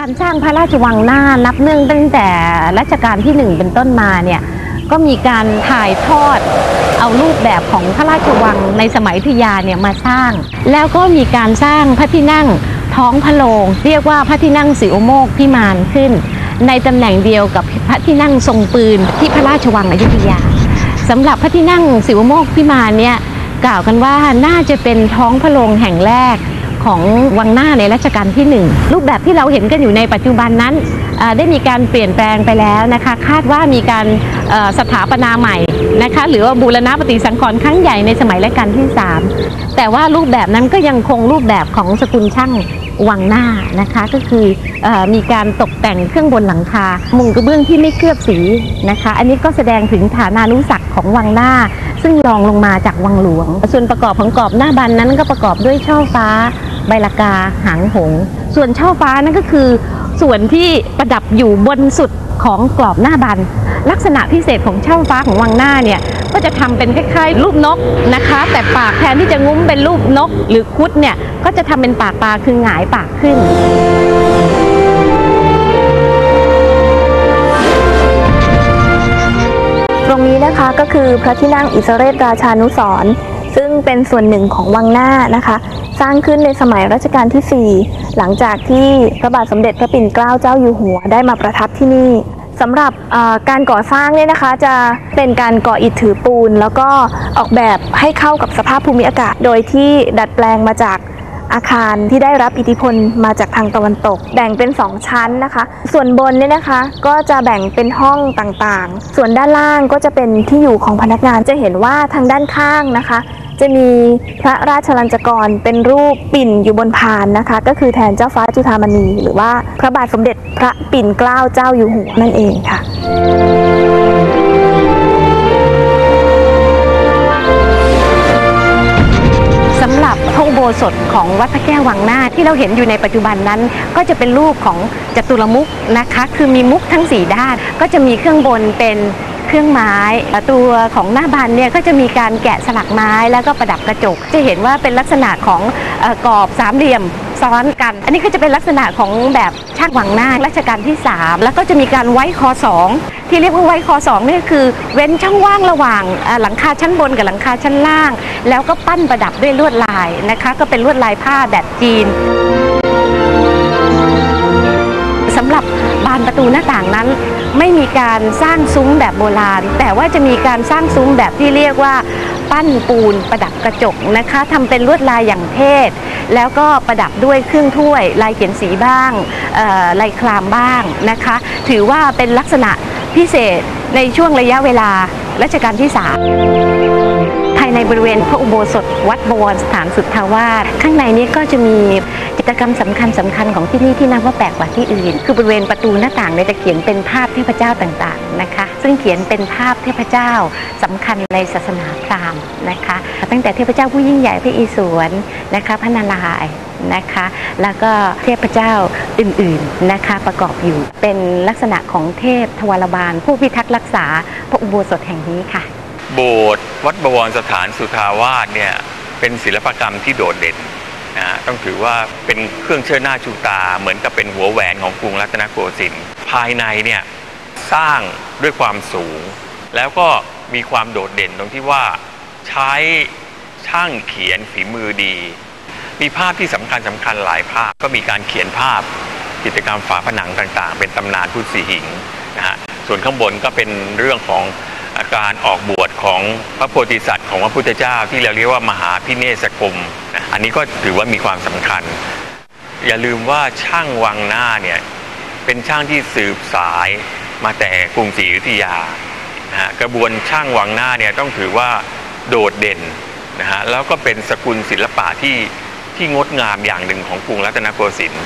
การสร้างพระราชวังหน้านับเนื่องตั้งแต่รัชกาลที่หนึ่งเป็นต้นมาเนี่ยก็มีการถ่ายทอดเอารูปแบบของพระราชวังในสมัยอยุธยาเนี่ยมาสร้าง แล้วก็มีการสร้างพระที่นั่งท้องพระโรงเรียกว่าพระที่นั่งสีโอโมกพิมานขึ้น ในตำแหน่งเดียวกับพระที่นั่งทรงปืนที่พระราชวังอยุธยาสำหรับพระที่นั่งสีโอโมกพิมานเนี่ยกล่าวกันว่าน่าจะเป็นท้องพระโรงแห่งแรก ของวังหน้าในรัชกาลที่ 1 รูปแบบที่เราเห็นกันอยู่ในปัจจุบันนั้นได้มีการเปลี่ยนแปลงไปแล้วนะคะ คาดว่ามีการสถาปนาใหม่นะคะหรือว่าบูรณะปฏิสังขรณ์ครั้งใหญ่ในสมัยรัชกาลที่ 3 แต่ว่ารูปแบบนั้นก็ยังคงรูปแบบของสกุลช่างวังหน้านะคะก็คือออมีการตกแต่งเครื่องบนหลังคา มุงกระเบื้องที่ไม่เคลือบสีนะคะ อันนี้ก็แสดงถึงฐานานุสักษ์ของวังหน้า ซึ่งรองลงมาจากวังหลวง ส่วนประกอบของกรอบหน้าบันนั้นก็ประกอบด้วยช่อฟ้า ใบลากาหางหง ส่วนช่อฟ้านั่นก็คือ ส่วนที่ประดับอยู่บนสุดของกรอบหน้าบัน ลักษณะพิเศษของช่อฟ้าของวังหน้าเนี่ยก็จะทำเป็นคล้ายๆ รูปนกนะคะ แต่ปากแทนที่จะงุ้มเป็นรูปนก หรือคุดเนี่ยก็จะทำเป็นปากปลาคือหงายปากขึ้นตรงนี้นะคะก็คือพระที่นั่งอิสเรศราชานุสร์ซึ่งเป็นส่วนหนึ่งของวังหน้านะคะ สร้างขึ้นในสมัยรัชกาลที่ 4 หลังจากที่พระบาทสมเด็จพระปิ่นเกล้าเจ้าอยู่หัวได้มาประทับที่นี่สำหรับการก่อสร้างเนี่ยนะคะจะเป็นการก่ออิฐถือปูน แล้วก็ออกแบบให้เข้ากับสภาพภูมิอากาศ โดยที่ดัดแปลงมาจากอาคารที่ได้รับอิทธิพลมาจากทางตะวันตก แบ่งเป็น 2 ชั้นนะคะ ส่วนบนเนี่ยนะคะก็จะแบ่งเป็นห้องต่างๆ ส่วนด้านล่างก็จะเป็นที่อยู่ของพนักงานจะเห็นว่าทางด้านข้างนะคะ จะมีพระราชลัญจกรเป็นรูปปิ่นอยู่บนพานนะคะ ก็คือแทนเจ้าฟ้าจุฑามณี หรือว่าพระบาทสมเด็จพระปิ่นเกล้าเจ้าอยู่หัวนั่นเองค่ะสำหรับพระอุโบสถของวัดพระแก้ววังหน้าที่เราเห็นอยู่ในปัจจุบันนั้น ก็จะเป็นรูปของจตุรมุกนะคะ คือมีมุกทั้ง 4 ด้าน ก็จะมีเครื่องบนเป็น เครื่องไม้ ตัวของหน้าบันเนี่ยก็จะมีการแกะสลักไม้แล้วก็ประดับกระจก จะเห็นว่าเป็นลักษณะของกรอบสามเหลี่ยมซ้อนกัน อันนี้ก็จะเป็นลักษณะของแบบช่างวังหน้ารัชกาลที่ 3 แล้วก็จะมีการไว้คอสองที่เรียกว่าไว้คอสองนี่คือเว้นช่องว่างระหว่างหลังคาชั้นบนกับหลังคาชั้นล่าง แล้วก็ปั้นประดับด้วยลวดลายนะคะ ก็เป็นลวดลายผ้าแบบจีนสำหรับบานประตูหน้าต่างนั้น ไม่มีการสร้างซุ้มแบบโบราณ แต่ว่าจะมีการสร้างซุ้มแบบที่เรียกว่าปั้นปูนประดับกระจกนะคะทำเป็นลวดลายอย่างเทศ แล้วก็ประดับด้วยเครื่องถ้วย ลายเขียนสีบ้างลายคลามบ้างนะคะ ถือว่าเป็นลักษณะพิเศษในช่วงระยะเวลารัชกาลที่ 3 ภายในบริเวณพระอุโบสถวัดบวรสถานสุทธาวาสข้างในนี้ก็จะมี กิจกรรมสำคัญสำคัญของที่นี่ที่นับว่าแปลกกว่าที่อื่น คือบริเวณประตูหน้าต่างเนี่ยจะเขียนเป็นภาพเทพเจ้าต่างๆนะคะ ซึ่งเขียนเป็นภาพเทพเจ้าสำคัญในศาสนาพราหมณ์นะคะ ตั้งแต่เทพเจ้าผู้ยิ่งใหญ่พระอิศวรนะคะพระนารายณ์นะคะ แล้วก็เทพเจ้าอื่นๆนะคะประกอบอยู่เป็นลักษณะของเทพทวารบาล ผู้พิทักษ์รักษาพระอุโบสถแห่งนี้ค่ะ โบสถ์วัดบวรสถานสุทาวาสเนี่ยเป็นศิลปกรรมที่โดดเด่น นะต้องถือว่าเป็นเครื่องเชิดหน้าชูตา เหมือนกับเป็นหัวแหวนของกรุงรัตนโกสินทร์ภายในเนี่ยสร้างด้วยความสูง แล้วก็มีความโดดเด่นตรงที่ว่าใช้ช่างเขียนฝีมือดี มีภาพที่สำคัญสำคัญหลายภาพก็มีการเขียนภาพกิจกรรมฝาผนังต่างๆ เป็นตำนานพุทธสีหิงนะฮะส่วนข้างบนก็เป็นเรื่องของอาการออกบวชของพระโพธิสัตว์ของพระพุทธเจ้าที่เราเรียกว่ามหาพิเนศกรม อันนี้ก็ถือว่ามีความสำคัญ อย่าลืมว่าช่างวังหน้าเนี่ยเป็นช่างที่สืบสายมาแต่กรุงศรีอยุธยานะฮะกระบวนช่างวังหน้าเนี่ยต้องถือว่าโดดเด่นนะฮะแล้วก็เป็นสกุลศิลปะที่ที่งดงามอย่างหนึ่งของกรุงรัตนโกสินทร์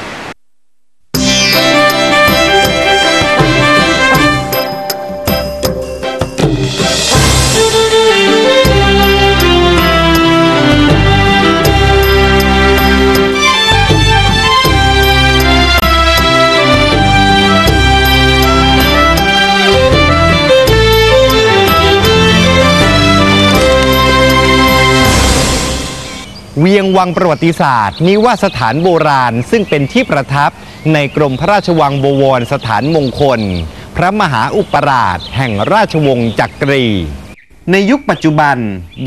วียงวังประวัติศาสตร์ นิวาสถานโบราณ ซึ่งเป็นที่ประทับในกรมพระราชวังบวรสถานมงคล พระมหาอุปราชแห่งราชวงศ์จักรี ในยุคปัจจุบัน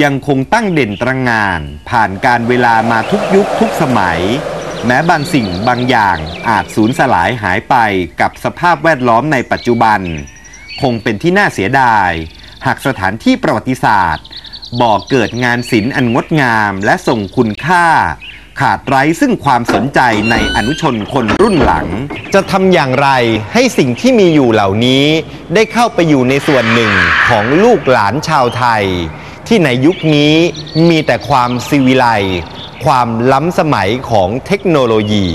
ยังคงตั้งเด่นตระงงาน ผ่านการเวลามาทุกยุคทุกสมัย แม้บางสิ่งบางอย่างอาจสูญสลายหายไปกับสภาพแวดล้อมในปัจจุบัน คงเป็นที่น่าเสียดาย หากสถานที่ประวัติศาสตร์ บ่อเกิดงานศิลป์อันงดงามและส่งคุณค่า ขาดไร้ซึ่งความสนใจในอนุชนคนรุ่นหลัง จะทำอย่างไรให้สิ่งที่มีอยู่เหล่านี้ได้เข้าไปอยู่ในส่วนหนึ่งของลูกหลานชาวไทย ที่ในยุคนี้มีแต่ความซีวิไลความล้ำสมัยของเทคโนโลยี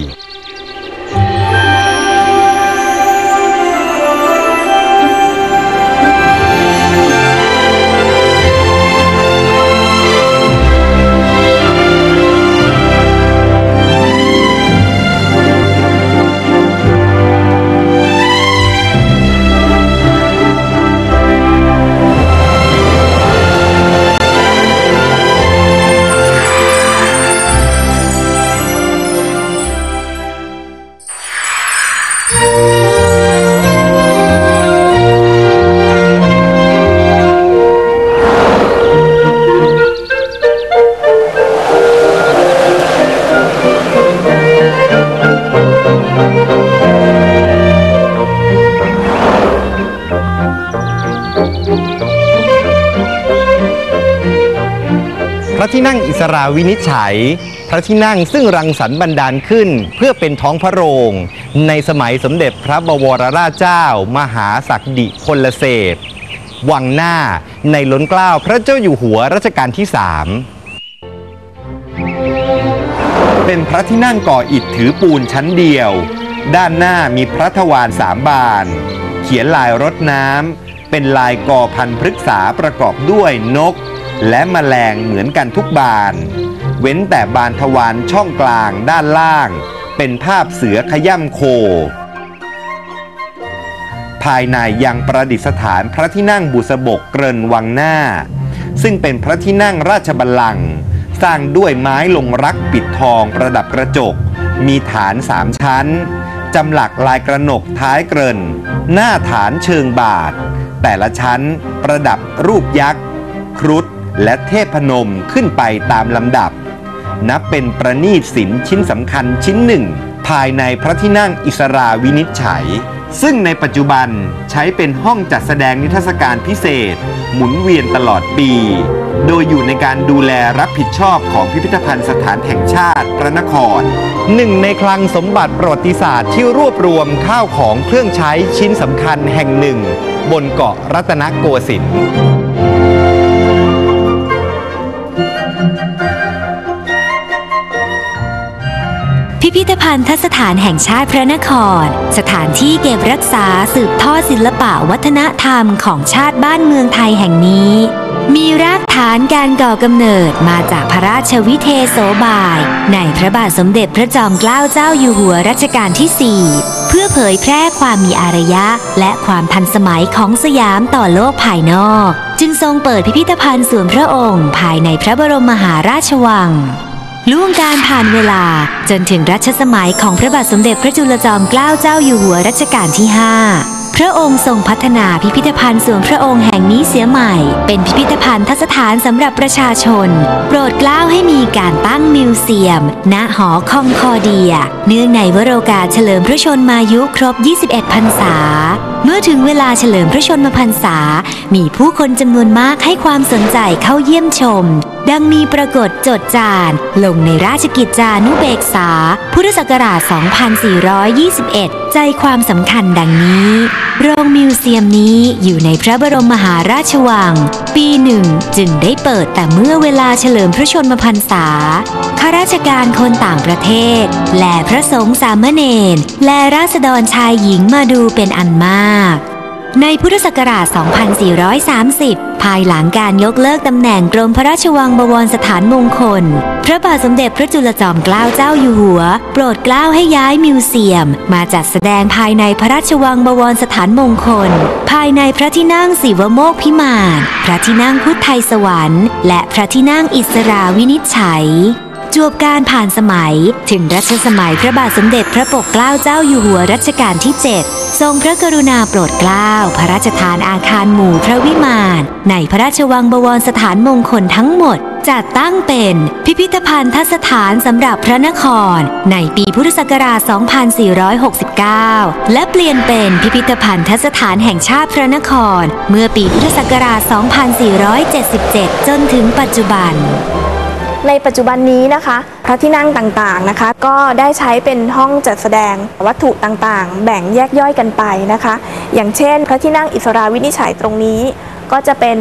ที่นั่งอิสราวินิจฉัย พระที่นั่งซึ่งรังสรรค์บันดาลขึ้น เพื่อเป็นท้องพระโรง ในสมัยสมเด็จพระบวรราชเจ้า มหาศักดิพลเสพวังหน้าในล้นเกล้าพระเจ้าอยู่หัวรัชกาลที่สามเป็นพระที่นั่งก่ออิฐถือปูนชั้นเดียว ด้านหน้ามีพระทวารสามบาน เขียนลายรถน้ำเป็นลายกอพันพฤกษาประกอบด้วยนก และแมลงเหมือนกันทุกบาน เว้นแต่บานทวารช่องกลางด้านล่าง เป็นภาพเสือขย่ำโค ภายในยังประดิษฐานพระที่นั่งบุษบกเกรินวังหน้า ซึ่งเป็นพระที่นั่งราชบัลลังก์สร้างด้วยไม้ลงรักปิดทองประดับกระจก มีฐานสามชั้นจำหลักลายกระหนกท้ายเกรินหน้าฐานเชิงบาท แต่ละชั้นประดับรูปยักษ์ ครุฑ และเทพนมขึ้นไปตามลำดับ นับเป็นประณีตศิลป์ชิ้นสำคัญชิ้นหนึ่ง ภายในพระที่นั่งอิสราวินิจฉัย ซึ่งในปัจจุบันใช้เป็นห้องจัดแสดงนิทรรศการพิเศษ หมุนเวียนตลอดปี โดยอยู่ในการดูแลรับผิดชอบของพิพิธภัณฑ์สถานแห่งชาติพระนครหนึ่งในคลังสมบัติประวัติศาสตร์ที่รวบรวมข้าวของเครื่องใช้ชิ้นสำคัญแห่งหนึ่ง บนเกาะรัตนโกสินทร์ พิพิธภัณฑสถานแห่งชาติพระนคร สถานที่เก็บรักษาสืบทอดศิลปะวัฒนธรรมของชาติบ้านเมืองไทยแห่งนี้ มีรากฐานการก่อกำเนิดมาจากพระราชวิเทโสบาย ในพระบาทสมเด็จพระจอมเกล้าเจ้าอยู่หัวรัชกาลที่ 4 เพื่อเผยแพร่ความมีอารยะ และความทันสมัยของสยามต่อโลกภายนอก จึงทรงเปิดพิพิธภัณฑ์ส่วนพระองค์ ภายในพระบรมมหาราชวัง ล่วงการผ่านเวลาจนถึงรัชสมัยของพระบาทสมเด็จพระจุลจอมเกล้าเจ้าอยู่หัวรัชกาลที่ 5 พระองค์ทรงพัฒนาพิพิธภัณฑ์ส่วนพระองค์แห่งนี้เสียใหม่ เป็นพิพิธภัณฑ์ทัศสถานสำหรับประชาชน โปรดเกล้าให้มีการตั้งมิวเซียม ณ หอคองคอเดีย เนื่องในวโรกาสเฉลิมพระชนมายุครบ 21 พรรษา เมื่อถึงเวลาเฉลิมพระชนมพรรษา มีผู้คนจำนวนมากให้ความสนใจเข้าเยี่ยมชม ดังมีปรากฏจดจาน ลงในราชกิจจานุเบกษา พุทธศักราช 2421 ใจความสำคัญดังนี้ โรงมิวเซียมนี้อยู่ในพระบรมมหาราชวัง ปีหนึ่งจึงได้เปิดแต่เมื่อเวลาเฉลิมพระชนมพรรษา ข้าราชการคนต่างประเทศ และพระสงฆ์สามเณรและราษฎรชายหญิงมาดูเป็นอันมาก ในพุทธศักราช 2430 ภายหลังการยกเลิกตำแหน่งกรมพระราชวังบวรสถานมงคล พระบาทสมเด็จพระจุลจอมเกล้าเจ้าอยู่หัว โปรดเกล้าให้ย้ายมิวเซียม มาจัดแสดงภายในพระราชวังบวรสถานมงคล ภายในพระที่นั่งศิวโมกข์พิมาน พระที่นั่งพุทธไทยสวรรค์ และพระที่นั่งอิสราวินิจฉัย จวบการผ่านสมัย ถึงรัชสมัยพระบาทสมเด็จพระปกเกล้าเจ้าอยู่หัวรัชกาลที่ 7 ทรงพระกรุณาโปรดเกล้า พระราชทานอาคารหมู่พระวิมาน ในพระราชวังบวรสถานมงคลทั้งหมด จัดตั้งเป็นพิพิธภัณฑสถานสำหรับพระนคร ในปีพุทธศักราช 2469 และเปลี่ยนเป็นพิพิธภัณฑสถานแห่งชาติพระนคร เมื่อปีพุทธศักราช 2477 จนถึงปัจจุบัน ในปัจจุบันนี้นะคะ พระที่นั่งต่างๆนะคะ ก็ได้ใช้เป็นห้องจัดแสดงวัตถุต่างๆ แบ่งแยกย่อยกันไปนะคะ อย่างเช่น พระที่นั่งอิสราวินิจฉัยตรงนี้ ก็จะเป็น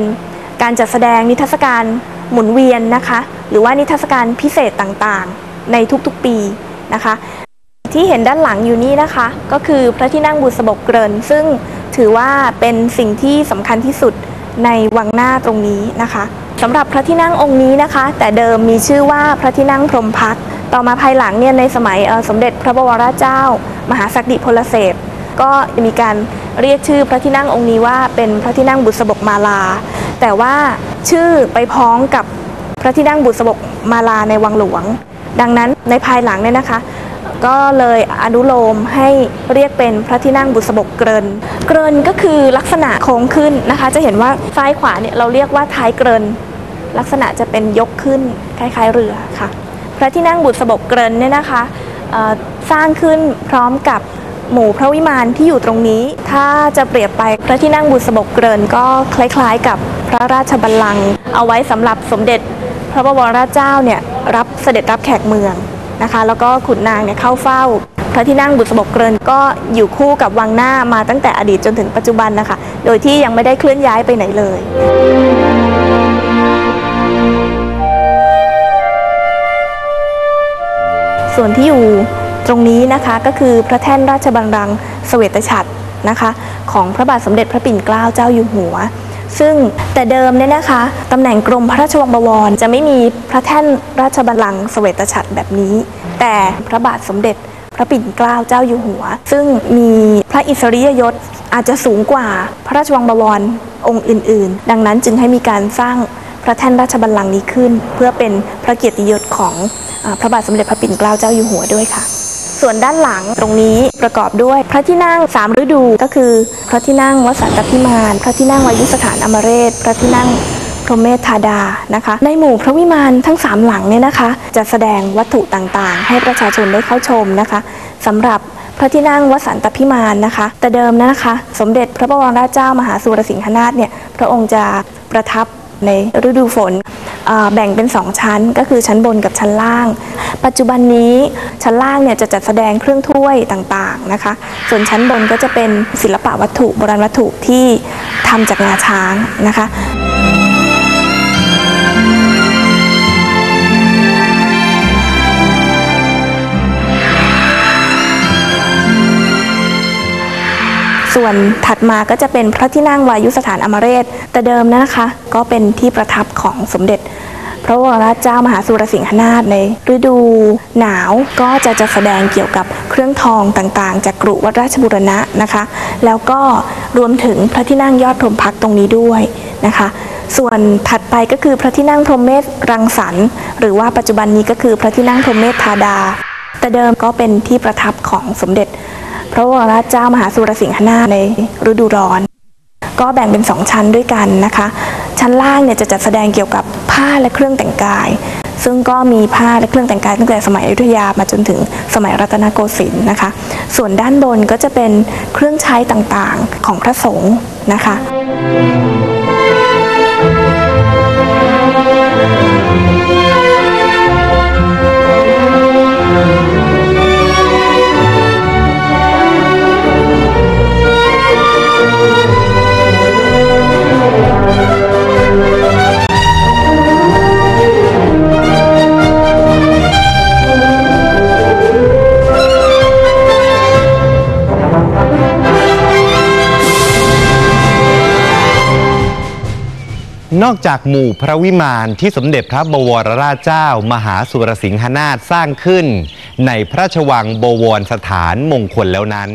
การจัดแสดงนิทรรศการหมุนเวียนนะคะ หรือว่านิทรรศการพิเศษต่างๆ ในทุกๆปีนะคะ ที่เห็นด้านหลังอยู่นี้นะคะ ก็คือพระที่นั่งบุษบกเกรินซึ่งถือว่าเป็นสิ่งที่สำคัญที่สุดในวังหน้าตรงนี้นะคะ สำหรับพระที่นั่งองค์นี้นะคะ แต่เดิมมีชื่อว่าพระที่นั่งพรมพัก ต่อมาภายหลังเนี่ยในสมัยสมเด็จพระบวรเจ้า มหาสักดิพลเสพก็มีการเรียกชื่อพระที่นั่งองค์นี้ว่าเป็นพระที่นั่งบุษบกมาลา แต่ว่าชื่อไปพ้องกับพระที่นั่งบุษบกมาลาในวังหลวง ดังนั้นในภายหลังเนี่ยนะคะ ก็เลยอนุโลมให้เรียกเป็นพระที่นั่งบุษบกเกรินเกรินก็คือลักษณะโค้งขึ้นนะคะ จะเห็นว่าซ้ายขวาเนี่ยเราเรียกว่าท้ายเกริน ลักษณะจะเป็นยกขึ้นคล้ายๆเรือค่ะ พระที่นั่งบุษบกเกรินเนี่ยนะคะสร้างขึ้นพร้อมกับหมู่พระวิมานที่อยู่ตรงนี้ ถ้าจะเปรียบไปพระที่นั่งบุษบกเกรินก็คล้ายๆ กับพระราชบัลลังก์เอาไว้สำหรับสมเด็จพระบวราชเจ้าเนี่ยรับเสด็จรับแขกเมืองนะคะ แล้วก็ขุนนางเนี่ยเข้าเฝ้า พระที่นั่งบุษบกเกรินก็อยู่คู่กับวังหน้ามาตั้งแต่อดีตจนถึงปัจจุบันนะคะ โดยที่ยังไม่ได้เคลื่อนย้ายไปไหนเลย ส่วนที่อยู่ตรงนี้นะคะก็คือพระแท่นราชบัลลังก์เสวตฉัตรนะคะของพระบาทสมเด็จพระปิ่นเกล้าเจ้าอยู่หัว ซึ่งแต่เดิมเนี่ยนะคะตำแหน่งกรมพระราชวังบวร จะไม่มีพระแท่นราชบัลลังก์เสวตฉัตรแบบนี้ แต่พระบาทสมเด็จพระปิ่นเกล้าเจ้าอยู่หัว ซึ่งมีพระอิสริยยศอาจจะสูงกว่าพระราชวังบวรองค์อื่น ๆ ดังนั้นจึงให้มีการสร้าง พระแท่นราชบัลลังก์นี้ขึ้น เพื่อเป็นพระเกียรติยศของอพระบาทสมเด็จพระปิ่นเกล้าเจ้าอยู่หัวด้วยค่ะ ส่วนด้านหลังตรงนี้ประกอบด้วย พระที่นั่งสามฤดูก็คือ พระที่นั่งวสันตพิมาน พระที่นั่งวายุสถานอมเรศพระที่นั่งพรหมเมธธาดานะคะ ในหมู่พระวิมานทั้งสามหลังเนี่ยนะคะ จะแสดงวัตถุต่างๆ ให้ประชาชนได้เข้าชมนะคะสำหรับพระที่นั่งวสันตพิมานนะคะ แต่เดิมนะคะ สมเด็จพระบวรราชเจ้ามหาสุรสิงหนาถเนี่ยพระองค์จะประทับ ในฤดูฝนแบ่งเป็น 2 ชั้นก็คือชั้นบนกับชั้นล่าง ปัจจุบันนี้ชั้นล่างเนี่ยจะจัดแสดงเครื่องถ้วยต่างๆนะคะ ส่วนชั้นบนก็จะเป็นศิลปะวัตถุโบราณวัตถุที่ทำจากงาช้างนะคะ ส่วนถัดมาก็จะเป็นพระที่นั่งวายุสถานอมเรศแต่เดิมนะคะ ก็เป็นที่ประทับของสมเด็จ พระวรเจ้ามหาสุรสิงหนาถในฤดูหนาวก็จะจะแสดงเกี่ยวกับเครื่องทองต่างๆ จากกรุวัดราชบุรณะนะคะ แล้วก็รวมถึงพระที่นั่งยอดพรมพักตรงนี้ด้วยนะคะส่วนถัดไปก็คือพระที่นั่งพรหมเมธรังสรรค์หรือว่าปัจจุบันนี้ก็คือพระที่นั่งพรหมเมธธาดา แต่เดิมก็เป็นที่ประทับของสมเด็จ พระวรเจ้ามหาสุรสิงหนาในฤดูร้อน ก็แบ่งเป็น2ชั้นด้วยกันนะคะ ชั้นล่างเนี่ยจะจัดแสดงเกี่ยวกับผ้าและเครื่องแต่งกาย ซึ่งก็มีผ้าและเครื่องแต่งกายตั้งแต่สมัยอยุธยามาจนถึงสมัยรัตนโกสินทร์นะคะ ส่วนด้านบนก็จะเป็นเครื่องใช้ต่างๆของพระสงฆ์นะคะ นอกจากหมู่พระวิมานที่สมเด็จพระบวรราชเจ้า มหาสุรสิงหนาถสร้างขึ้น ในพระราชวังบวรสถานมงคลแล้วนั้น